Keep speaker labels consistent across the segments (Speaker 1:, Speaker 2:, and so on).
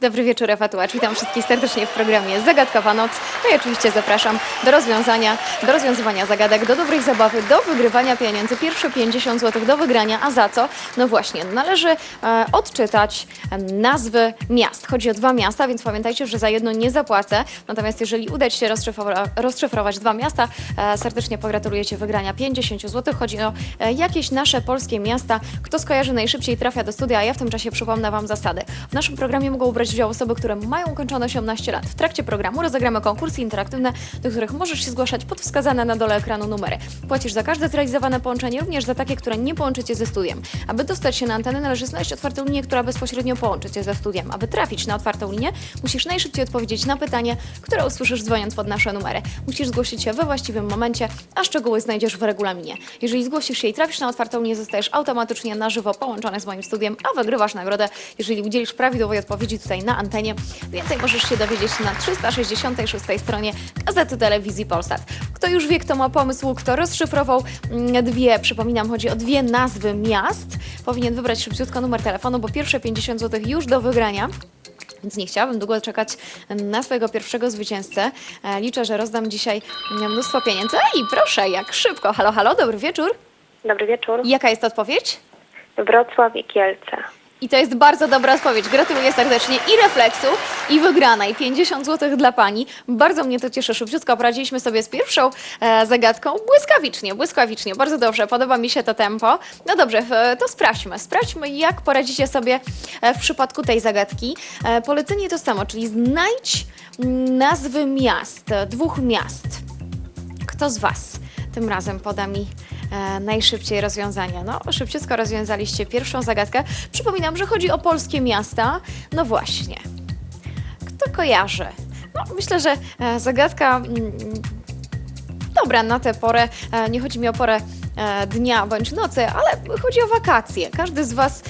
Speaker 1: Dobry wieczór, Ewa Tułacz. Witam wszystkich serdecznie w programie Zagadkowa Noc. No i oczywiście zapraszam do rozwiązania, do rozwiązywania zagadek, do dobrej zabawy, do wygrywania pieniędzy. Pierwsze 50 zł do wygrania, a za co? No właśnie, należy e, odczytać nazwy miast. Chodzi o dwa miasta, więc pamiętajcie, że za jedno nie zapłacę. Natomiast jeżeli uda Ci się rozszyfrowa- rozszyfrować dwa miasta, e, serdecznie pogratulujecie wygrania 50 zł. Chodzi o e, jakieś nasze polskie miasta. Kto skojarzy najszybciej trafia do studia, a ja w tym czasie przypomnę Wam zasady. W naszym programie mogą brać udział osoby, które mają ukończone 18 lat. W trakcie programu rozegramy konkursy interaktywne, do których możesz się zgłaszać pod wskazane na dole ekranu numery. Płacisz za każde zrealizowane połączenie, również za takie, które nie połączycie ze studiem. Aby dostać się na antenę, należy znaleźć otwartą linię, która bezpośrednio połączy Cię ze studiem. Aby trafić na otwartą linię, musisz najszybciej odpowiedzieć na pytanie, które usłyszysz dzwoniąc pod nasze numery. Musisz zgłosić się we właściwym momencie, a szczegóły znajdziesz w regulaminie. Jeżeli zgłosisz się i trafisz na otwartą linię, zostajesz automatycznie na żywo połączony z moim studiem, a wygrywasz nagrodę, jeżeli udzielisz prawidłowej odpowiedzi tutaj na antenie. Więcej możesz się dowiedzieć na 366 stronie Gazety Telewizji Polsat. Kto już wie, kto ma pomysł, kto rozszyfrował mm, dwie, przypominam, chodzi o dwie nazwy miast, powinien wybrać szybciutko numer telefonu, bo pierwsze 50 zł już do wygrania. Więc nie chciałabym długo czekać na swojego pierwszego zwycięzcę. E, Liczę, że rozdam dzisiaj mm, mnóstwo pieniędzy. I proszę, jak szybko. Halo, halo, dobry wieczór.
Speaker 2: Dobry wieczór.
Speaker 1: Jaka jest odpowiedź?
Speaker 2: Wrocław i Kielce.
Speaker 1: I to jest bardzo dobra odpowiedź. Gratuluję serdecznie i refleksu, i wygranej. 50 zł dla Pani. Bardzo mnie to cieszy. Szybciutko poradziliśmy sobie z pierwszą e, zagadką. Błyskawicznie, błyskawicznie. Bardzo dobrze. Podoba mi się to tempo. No dobrze, e, to sprawdźmy. Sprawdźmy, jak poradzicie sobie e, w przypadku tej zagadki. E, polecenie to samo, czyli znajdź mm, nazwy miast, dwóch miast. Kto z Was tym razem poda mi e, najszybciej rozwiązania? No, szybciutko rozwiązaliście pierwszą zagadkę. Przypominam, że chodzi o polskie miasta. No właśnie. Kto kojarzy? No, myślę, że e, zagadka. Mm, Dobra, na tę porę, e, nie chodzi mi o porę dnia bądź nocy, ale chodzi o wakacje. Każdy z Was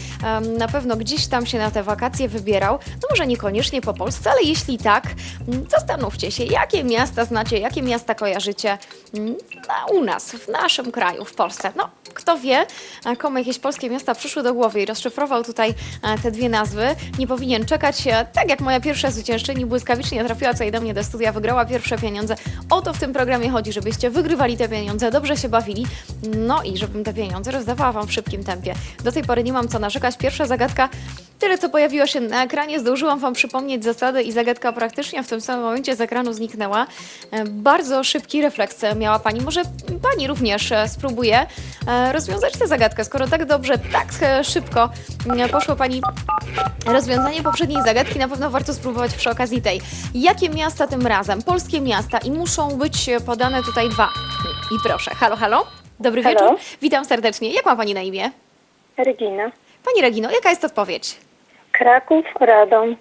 Speaker 1: na pewno gdzieś tam się na te wakacje wybierał. No może niekoniecznie po Polsce, ale jeśli tak, zastanówcie się, jakie miasta znacie, jakie miasta kojarzycie u nas, w naszym kraju, w Polsce. No, kto wie, e, komu jakieś polskie miasta przyszły do głowy i rozszyfrował tutaj e, te dwie nazwy, nie powinien czekać, e, tak jak moja pierwsza zwyciężczyni błyskawicznie trafiła tutaj do mnie do studia, wygrała pierwsze pieniądze. O to w tym programie chodzi, żebyście wygrywali te pieniądze, dobrze się bawili, no i żebym te pieniądze rozdawała Wam w szybkim tempie. Do tej pory nie mam co narzekać. Pierwsza zagadka, tyle co pojawiło się na ekranie, zdążyłam Wam przypomnieć zasady i zagadka praktycznie w tym samym momencie z ekranu zniknęła. Bardzo szybki refleks miała Pani. Może Pani również e, spróbuje e, rozwiązać tę zagadkę, skoro tak dobrze, tak szybko e, poszło Pani rozwiązanie poprzedniej zagadki, na pewno warto spróbować przy okazji tej. Jakie miasta tym razem? Polskie miasta i muszą być podane tutaj dwa. I proszę, halo, halo. Dobry
Speaker 2: Halo.
Speaker 1: wieczór. Witam serdecznie. Jak ma Pani na imię?
Speaker 2: Regina.
Speaker 1: Pani Regino, jaka jest odpowiedź?
Speaker 2: Kraków, Radom.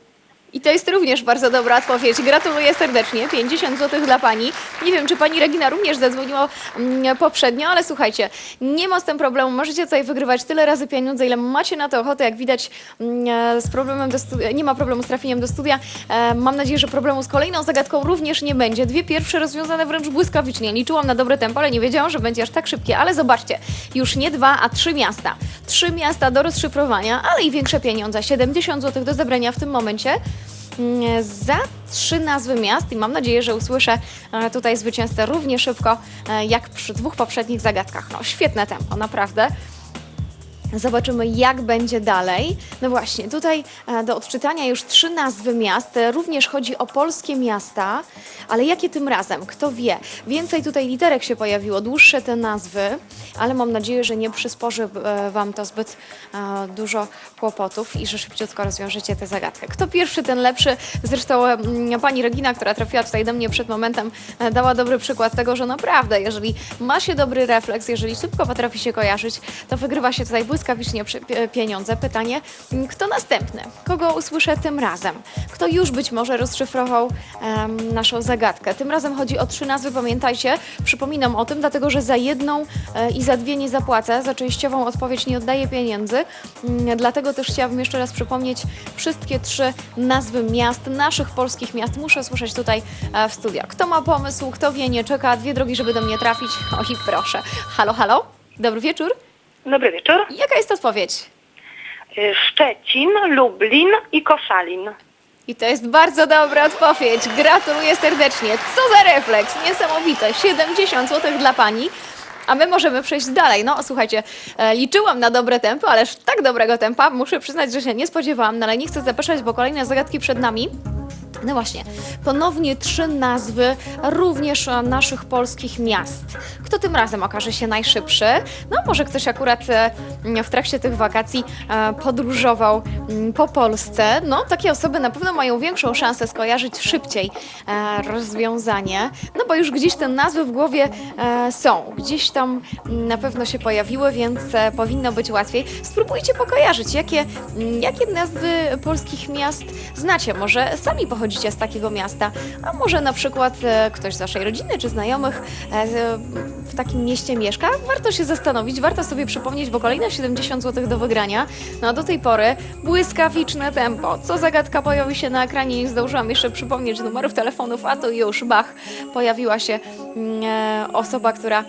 Speaker 1: I to jest również bardzo dobra odpowiedź. Gratuluję serdecznie. 50 zł dla Pani. Nie wiem, czy Pani Regina również zadzwoniła mm, poprzednio, ale słuchajcie, nie ma z tym problemu. Możecie tutaj wygrywać tyle razy pieniądze, ile macie na to ochotę. Jak widać, mm, z problemem do nie ma problemu z trafieniem do studia. E, Mam nadzieję, że problemu z kolejną zagadką również nie będzie. Dwie pierwsze rozwiązane wręcz błyskawicznie. Liczyłam na dobre tempo, ale nie wiedziałam, że będzie aż tak szybkie. Ale zobaczcie, już nie dwa, a trzy miasta. Trzy miasta do rozszyfrowania, ale i większe pieniądze. 70 zł do zebrania w tym momencie za trzy nazwy miast i mam nadzieję, że usłyszę e, tutaj zwycięzcę równie szybko e, jak przy dwóch poprzednich zagadkach. No świetne tempo, naprawdę. Zobaczymy, jak będzie dalej. No właśnie, tutaj e, do odczytania już trzy nazwy miast. Również chodzi o polskie miasta, ale jakie tym razem? Kto wie? Więcej tutaj literek się pojawiło, dłuższe te nazwy, ale mam nadzieję, że nie przysporzy e, Wam to zbyt e, dużo kłopotów i że szybciutko rozwiążecie tę zagadkę. Kto pierwszy, ten lepszy. Zresztą mm, pani Regina, która trafiła tutaj do mnie przed momentem, dała dobry przykład tego, że naprawdę, jeżeli ma się dobry refleks, jeżeli szybko potrafi się kojarzyć, to wygrywa się tutaj błyskawicznie pie- pieniądze. Pytanie, kto następny? Kogo usłyszę tym razem? Kto już być może rozszyfrował em, naszą zagadkę? Tym razem chodzi o trzy nazwy, pamiętajcie. Przypominam o tym, dlatego że za jedną e, i za dwie nie zapłacę, za częściową odpowiedź nie oddaję pieniędzy. Mm, Dlatego też chciałabym jeszcze raz przypomnieć wszystkie trzy nazwy miast, naszych polskich miast. Muszę słyszeć tutaj e, w studiach. Kto ma pomysł, kto wie, nie czeka, dwie drogi, żeby do mnie trafić. O i proszę. Halo, halo. Dobry wieczór.
Speaker 2: Dobry wieczór.
Speaker 1: Jaka jest odpowiedź?
Speaker 2: Y, Szczecin, Lublin i Koszalin.
Speaker 1: I to jest bardzo dobra odpowiedź. Gratuluję serdecznie. Co za refleks. Niesamowite. 70 zł dla pani. A my możemy przejść dalej. No, słuchajcie, e, liczyłam na dobre tempo, ależ tak dobrego tempa muszę przyznać, że się nie spodziewałam, no ale nie chcę zapeszać, bo kolejne zagadki przed nami. No właśnie, ponownie trzy nazwy również e, naszych polskich miast. Kto tym razem okaże się najszybszy? No może ktoś akurat e, w trakcie tych wakacji e, podróżował mm, po Polsce. No takie osoby na pewno mają większą szansę skojarzyć szybciej rozwiązanie, no bo już gdzieś te nazwy w głowie są. Gdzieś tam mm, na pewno się pojawiły, więc powinno być łatwiej. Spróbujcie pokojarzyć, jakie, mm, jakie nazwy polskich miast znacie. Może sami pochodzicie z takiego miasta, a może na przykład e, ktoś z waszej rodziny czy znajomych e, w takim mieście mieszka. Warto się zastanowić, warto sobie przypomnieć, bo kolejne 70 zł do wygrania. No a do tej pory błyskawiczne tempo. Co zagadka pojawi się na ekranie, nie zdążyłam jeszcze przypomnieć numerów telefonów, a to już, bach, pojawiła się mm, e, osoba, która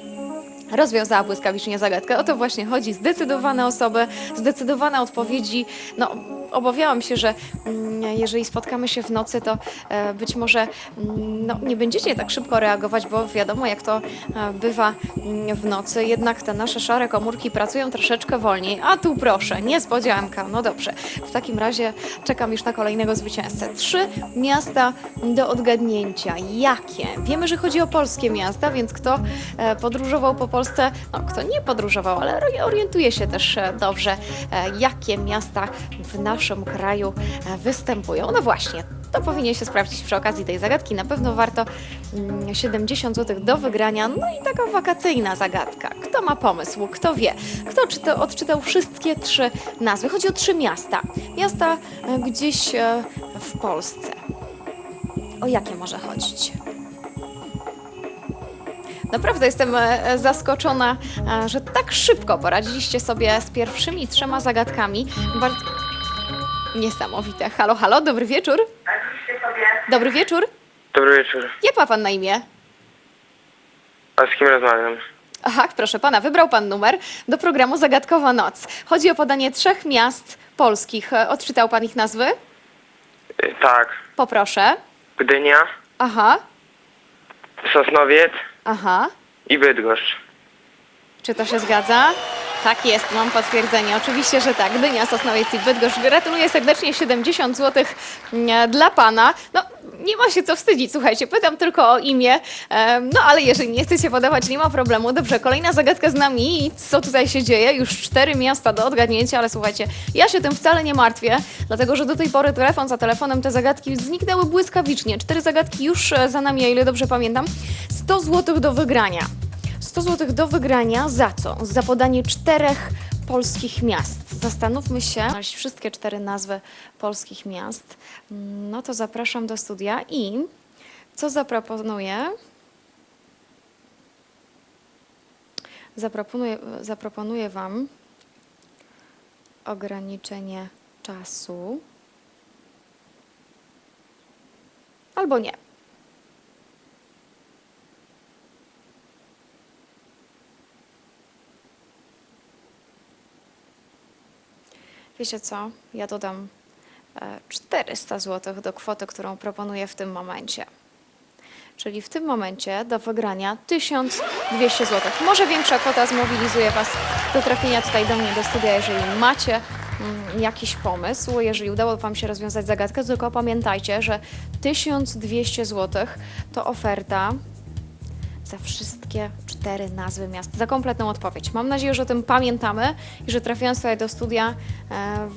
Speaker 1: rozwiązała błyskawicznie zagadkę. O to właśnie chodzi. Zdecydowane osoby, zdecydowane odpowiedzi. No, obawiałam się, że mm, jeżeli spotkamy się w nocy, to e, być może mm, no, nie będziecie tak szybko reagować, bo wiadomo, jak to e, bywa mm, w nocy. Jednak te nasze szare komórki pracują troszeczkę wolniej. A tu proszę, niespodzianka. No dobrze. W takim razie czekam już na kolejnego zwycięzcę. Trzy miasta do odgadnięcia. Jakie? Wiemy, że chodzi o polskie miasta, więc kto e, podróżował po Polsce, no kto nie podróżował, ale ori- orientuje się też dobrze, jakie miasta w naszym kraju e, występują. No właśnie. To powinien się sprawdzić przy okazji tej zagadki. Na pewno warto mm, 70 zł do wygrania. No i taka wakacyjna zagadka. Kto ma pomysł? Kto wie? Kto czyta, odczytał wszystkie trzy nazwy? Chodzi o trzy miasta. Miasta e, gdzieś e, w Polsce. O jakie może chodzić? Naprawdę jestem zaskoczona, że tak szybko poradziliście sobie z pierwszymi trzema zagadkami. Bardzo... Niesamowite. Halo, halo, dobry wieczór. Dobry wieczór.
Speaker 3: Dobry wieczór.
Speaker 1: Jak ma pan na imię?
Speaker 3: A z kim rozmawiam?
Speaker 1: Aha, proszę pana, wybrał pan numer do programu Zagadkowa Noc. Chodzi o podanie trzech miast polskich. E, Odczytał pan ich nazwy?
Speaker 3: Y, Tak.
Speaker 1: Poproszę.
Speaker 3: Gdynia,
Speaker 1: Aha,
Speaker 3: Sosnowiec
Speaker 1: aha.
Speaker 3: i Bydgoszcz.
Speaker 1: Czy to się zgadza? Tak jest, mam potwierdzenie. Oczywiście, że tak. Gdynia, Sosnowiec i Bydgoszcz. Gratuluję serdecznie 70 zł dla Pana. No, nie ma się co wstydzić, słuchajcie, pytam tylko o imię. No, ale jeżeli nie chcecie podawać, nie ma problemu. Dobrze, kolejna zagadka z nami. Co tutaj się dzieje? Już cztery miasta do odgadnięcia, ale słuchajcie, ja się tym wcale nie martwię, dlatego że do tej pory telefon za telefonem te zagadki zniknęły błyskawicznie. Cztery zagadki już e, za nami, o ile dobrze pamiętam. 100 zł do wygrania. 100 zł do wygrania za co? Za podanie czterech polskich miast. Zastanówmy się, znaleźć wszystkie cztery nazwy polskich miast. No to zapraszam do studia i co zaproponuję? Zaproponuję, zaproponuję Wam ograniczenie czasu. Albo nie. Wiecie co? Ja dodam e, 400 zł do kwoty, którą proponuję w tym momencie. Czyli w tym momencie do wygrania 1200 zł. Może większa kwota zmobilizuje Was do trafienia tutaj do mnie do studia, jeżeli macie mm, jakiś pomysł, jeżeli udało Wam się rozwiązać zagadkę, tylko pamiętajcie, że 1200 zł to oferta za wszystkie cztery nazwy miast, za kompletną odpowiedź. Mam nadzieję, że o tym pamiętamy i że trafiając tutaj do studia e,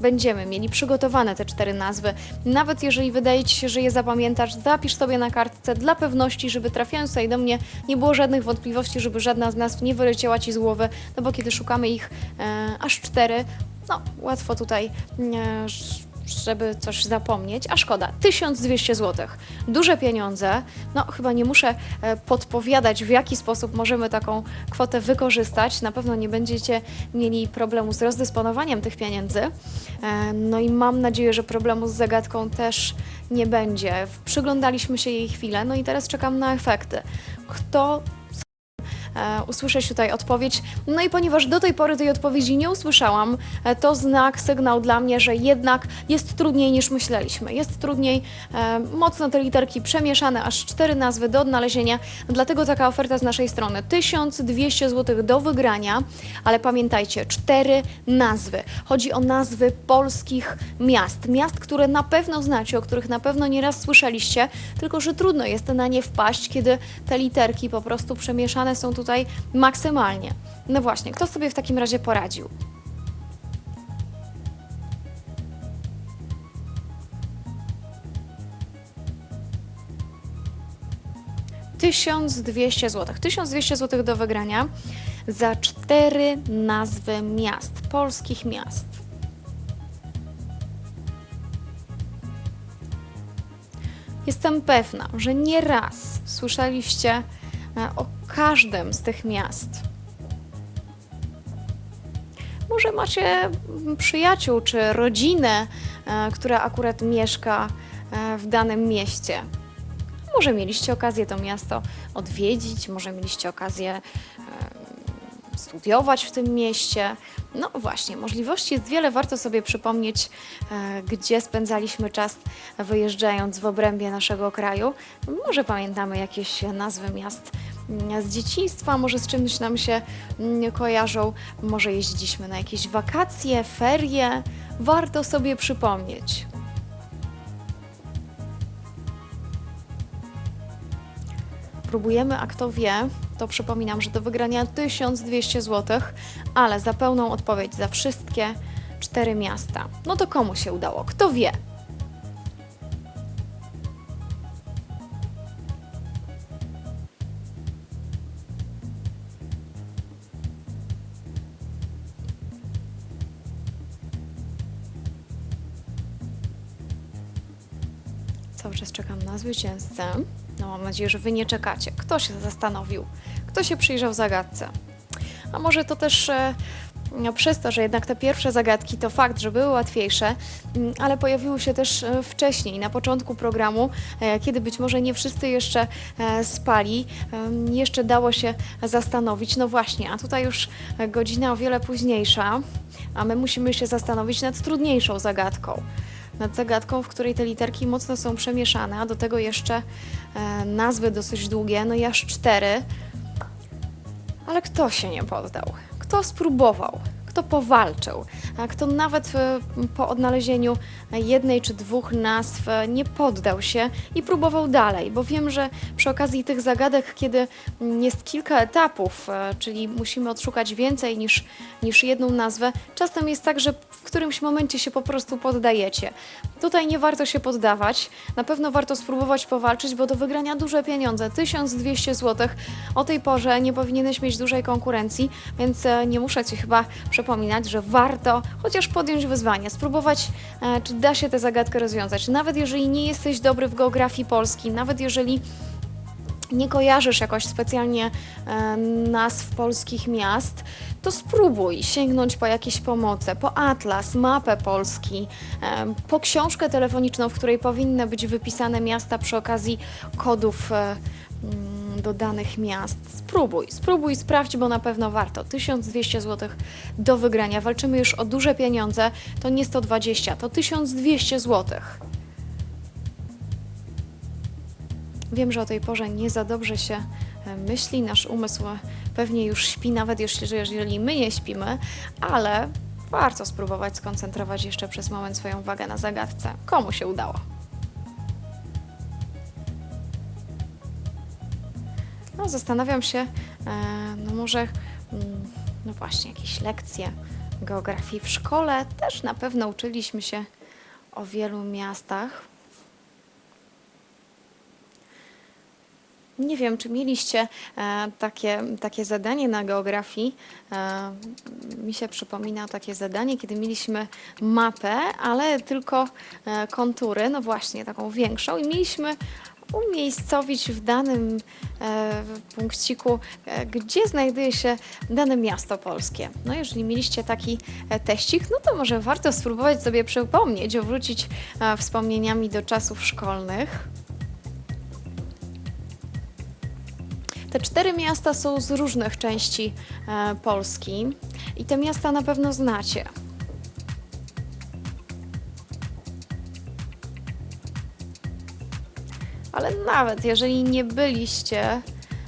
Speaker 1: będziemy mieli przygotowane te cztery nazwy. Nawet jeżeli wydaje Ci się, że je zapamiętasz, zapisz sobie na kartce dla pewności, żeby trafiając tutaj do mnie nie było żadnych wątpliwości, żeby żadna z nazw nie wyleciała Ci z głowy, no bo kiedy szukamy ich e, aż cztery, no łatwo tutaj e, żeby coś zapomnieć, a szkoda, 1200 zł. Duże pieniądze, no chyba nie muszę e, podpowiadać, w jaki sposób możemy taką kwotę wykorzystać. Na pewno nie będziecie mieli problemu z rozdysponowaniem tych pieniędzy. E, No i mam nadzieję, że problemu z zagadką też nie będzie. Przyglądaliśmy się jej chwilę, no i teraz czekam na efekty. Kto e, usłyszeć tutaj odpowiedź. No i ponieważ do tej pory tej odpowiedzi nie usłyszałam, e, to znak, sygnał dla mnie, że jednak jest trudniej niż myśleliśmy. Jest trudniej, e, mocno te literki przemieszane, aż cztery nazwy do odnalezienia, dlatego taka oferta z naszej strony. 1200 zł do wygrania, ale pamiętajcie, cztery nazwy. Chodzi o nazwy polskich miast. Miast, które na pewno znacie, o których na pewno nieraz słyszeliście, tylko że trudno jest na nie wpaść, kiedy te literki po prostu przemieszane są tutaj maksymalnie. No właśnie, kto sobie w takim razie poradził? Tysiąc dwieście zł. 1200 zł do wygrania za cztery nazwy miast, polskich miast. Jestem pewna, że nie raz słyszeliście o każdym z tych miast. Może macie przyjaciół czy rodzinę, e, która akurat mieszka e, w danym mieście. Może mieliście okazję to miasto odwiedzić, może mieliście okazję e, studiować w tym mieście. No właśnie, możliwości jest wiele. Warto sobie przypomnieć, e, gdzie spędzaliśmy czas wyjeżdżając w obrębie naszego kraju. Może pamiętamy jakieś nazwy miast mm, z dzieciństwa, może z czymś nam się mm, kojarzą, może jeździliśmy na jakieś wakacje, ferie. Warto sobie przypomnieć. Próbujemy, a kto wie, to przypominam, że do wygrania 1200 zł, ale za pełną odpowiedź za wszystkie cztery miasta. No to komu się udało? Kto wie? Cały czas czekam na zwycięzcę. No mam nadzieję, że Wy nie czekacie. Kto się zastanowił? Kto się przyjrzał zagadce? A może to też e, no, przez to, że jednak te pierwsze zagadki to fakt, że były łatwiejsze, mm, ale pojawiły się też e, wcześniej, na początku programu, e, kiedy być może nie wszyscy jeszcze spali, jeszcze dało się zastanowić. No właśnie, a tutaj już godzina o wiele późniejsza, a my musimy się zastanowić nad trudniejszą zagadką nad zagadką, w której te literki mocno są przemieszane, a do tego jeszcze e, nazwy dosyć długie, no i aż cztery. Ale kto się nie poddał? Kto spróbował? Kto powalczył? Kto nawet e, po odnalezieniu jednej czy dwóch nazw e, nie poddał się i próbował dalej? Bo wiem, że przy okazji tych zagadek, kiedy jest kilka etapów, e, czyli musimy odszukać więcej niż, niż jedną nazwę, czasem jest tak, że w którymś momencie się po prostu poddajecie. Tutaj nie warto się poddawać. Na pewno warto spróbować powalczyć, bo do wygrania duże pieniądze 1200 zł. O tej porze nie powinieneś mieć dużej konkurencji, więc nie muszę Ci chyba przypominać, że warto chociaż podjąć wyzwanie, spróbować, e, czy da się tę zagadkę rozwiązać. Nawet jeżeli nie jesteś dobry w geografii Polski, nawet jeżeli nie kojarzysz jakoś specjalnie e, nazw polskich miast, to spróbuj sięgnąć po jakieś pomoce, po atlas, mapę Polski, e, po książkę telefoniczną, w której powinny być wypisane miasta przy okazji kodów do danych miast. Spróbuj, spróbuj, sprawdź, bo na pewno warto. 1200 zł do wygrania. Walczymy już o duże pieniądze. To nie 120, to 1200 złotych. Wiem, że o tej porze nie za dobrze się e, myśli, nasz umysł pewnie już śpi, nawet jeśli, jeżeli my nie śpimy, ale warto spróbować skoncentrować jeszcze przez moment swoją uwagę na zagadce. Komu się udało? No, zastanawiam się, e, no może, mm, no właśnie, jakieś lekcje geografii w szkole. Też na pewno uczyliśmy się o wielu miastach. Nie wiem, czy mieliście e, takie, takie zadanie na geografii. E, mi się przypomina takie zadanie, kiedy mieliśmy mapę, ale tylko kontury, no właśnie, taką większą, i mieliśmy umiejscowić w danym e, punkciku, e, gdzie znajduje się dane miasto polskie. No jeżeli mieliście taki e, teścik, no to może warto spróbować sobie przypomnieć, wrócić e, wspomnieniami do czasów szkolnych. Te cztery miasta są z różnych części e, Polski i te miasta na pewno znacie. Ale nawet jeżeli nie byliście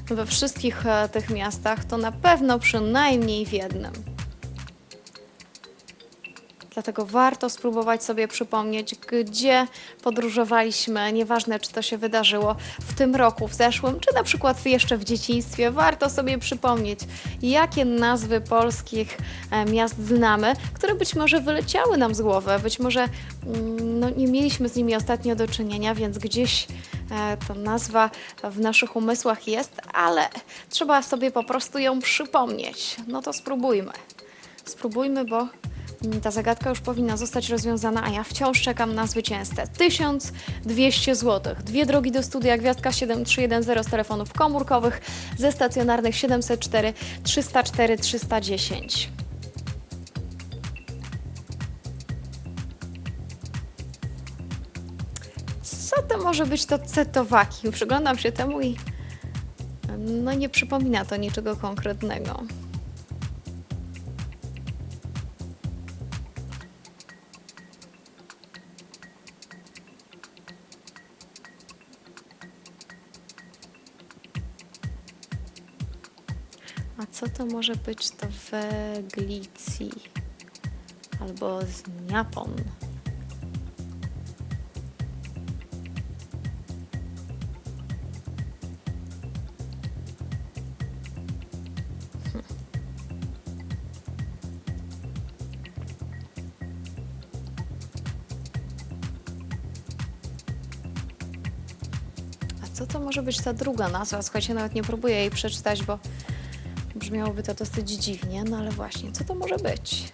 Speaker 1: we wszystkich e, tych miastach, to na pewno przynajmniej w jednym. Dlatego warto spróbować sobie przypomnieć, gdzie podróżowaliśmy, nieważne czy to się wydarzyło w tym roku, w zeszłym, czy na przykład jeszcze w dzieciństwie. Warto sobie przypomnieć, jakie nazwy polskich e, miast znamy, które być może wyleciały nam z głowy, być może mm, no, nie mieliśmy z nimi ostatnio do czynienia, więc gdzieś ta nazwa w naszych umysłach jest, ale trzeba sobie po prostu ją przypomnieć. No to spróbujmy. Spróbujmy, bo mm, ta zagadka już powinna zostać rozwiązana, a ja wciąż czekam na zwycięzcę. 1200 zł. Dwie drogi do studia Gwiazdka 7310 z telefonów komórkowych, ze stacjonarnych 704 304 310. to może być to cetowaki? Przyglądam się temu i no nie przypomina to niczego konkretnego. A co to może być to Weglicji? Albo z Niapon? Może być ta druga nazwa? Słuchajcie, nawet nie próbuję jej przeczytać, bo brzmiałoby to dosyć dziwnie, no ale właśnie, co to może być?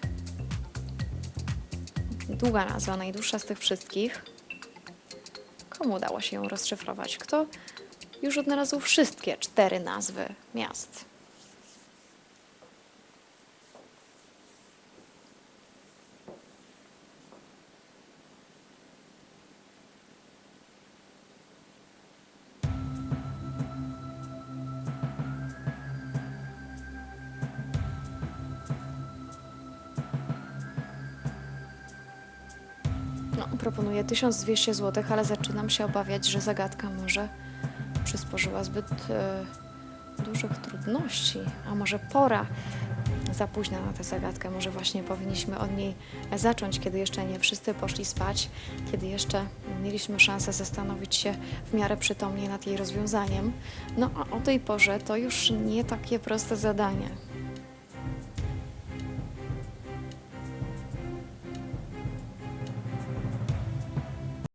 Speaker 1: Długa nazwa, najdłuższa z tych wszystkich. Komu udało się ją rozszyfrować? Kto już odnalazł wszystkie cztery nazwy miast? No, proponuję 1200 zł, ale zaczynam się obawiać, że zagadka może przysporzyła zbyt e, dużych trudności. A może pora za późno na tę zagadkę? Może właśnie powinniśmy od niej zacząć, kiedy jeszcze nie wszyscy poszli spać, kiedy jeszcze mieliśmy szansę zastanowić się w miarę przytomnie nad jej rozwiązaniem. No a o tej porze to już nie takie proste zadanie.